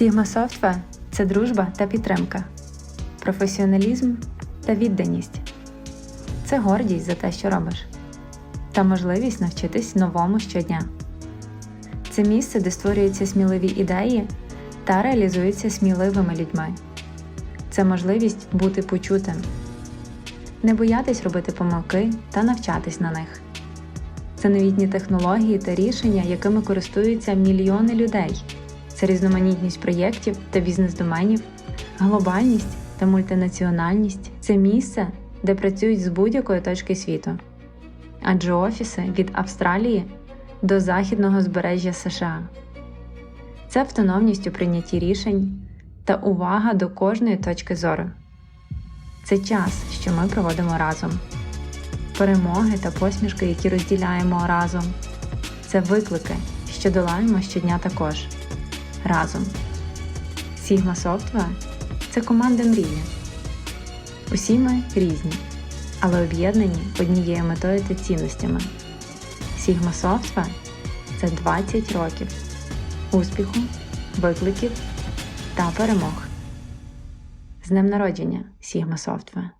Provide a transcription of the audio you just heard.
Sigma Software – це дружба та підтримка, професіоналізм та відданість. Це гордість за те, що робиш, та можливість навчитись новому щодня. Це місце, де створюються сміливі ідеї та реалізуються сміливими людьми. Це можливість бути почутим, не боятись робити помилки та навчатись на них. Це новітні технології та рішення, якими користуються мільйони людей. Це різноманітність проєктів та бізнес-доменів, глобальність та мультинаціональність це місце, де працюють з будь-якої точки світу. Адже офіси від Австралії до західного збережжя США. Це автономність у прийнятті рішень та увага до кожної точки зору. Це час, що ми проводимо разом. Перемоги та посмішки, які розділяємо разом. Це виклики, що долаємо щодня також. Разом. Sigma Software – це команда мрії. Усі ми різні, але об'єднані однією метою та цінностями. Sigma Software – це 20 років успіху, викликів та перемог. З днем народження, Sigma Software!